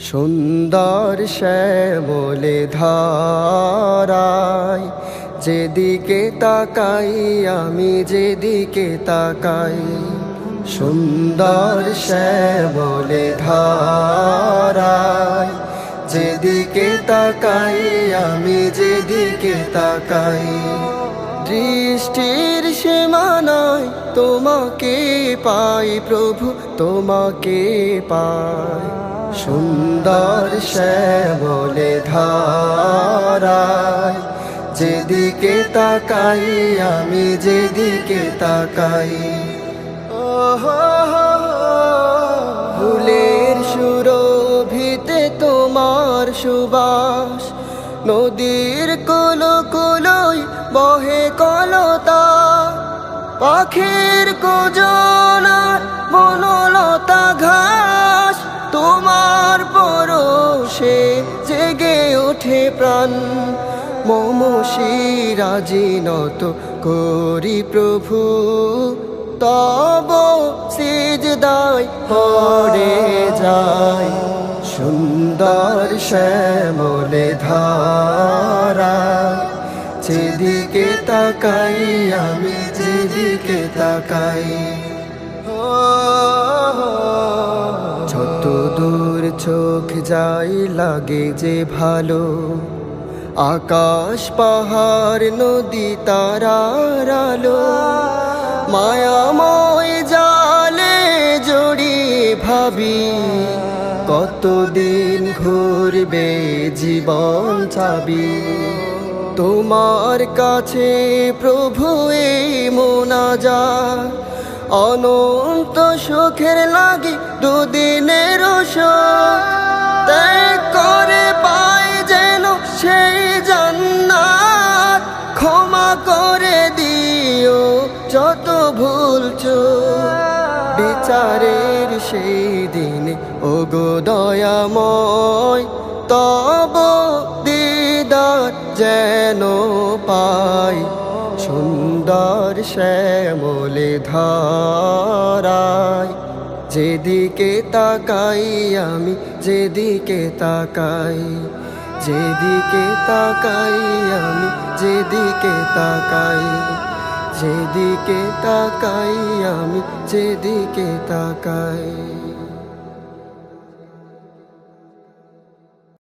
সুন্দর শ্যামলে ধারায়, যেদিকে তাকাই, আমি যেদিকে তাকাই, সুন্দর শ্যামলে ধারায়, যেদিকে তাকাই, আমি যেদিকে তাকাই। দৃষ্টির সীমানায় তোমাকে পাই প্রভু, তোমাকে পাই। সুন্দর শ্যামলে ধারায়, যেদিকে তাকাই, আমি যেদিকে তাকাই। ফুলের সুরভিতে তোমার সুবাস, নদীর কুলো কুলোই বহে কলতা, পাখির কোজনার বনলতা ঘাস প্রাণ। মম শিরাজিনত করি প্রভু, তব সিজদায় পড়ে যায় সুন্দর শ্যামলে ধারা, যেদিকে তাকাই, আমি যেদিকে তাকাই। যত দূর চোখ যাই, লাগে যে ভালো আকাশ, পাহাড়, নদী, তারার মায়াময় জালে জড়িয়ে ভাবি, কতদিন ঘুরবে জীবন চাবি? তোমার কাছে প্রভু মোনাজা অনন্ত সুখের লাগি দুদিনের যত ভুল বিচারের সেই দিন ও গো দয়াময়, তব দিদার যেন পাই সুন্দর শ্যামলে ধারায়। যেদিকে তাকাই আমি, যেদিকে তাকাই যেদিকে তাকাই আমি, যেদিকে তাকাই। যেদিকে তাকাই আমি যেদিকে তাকাই।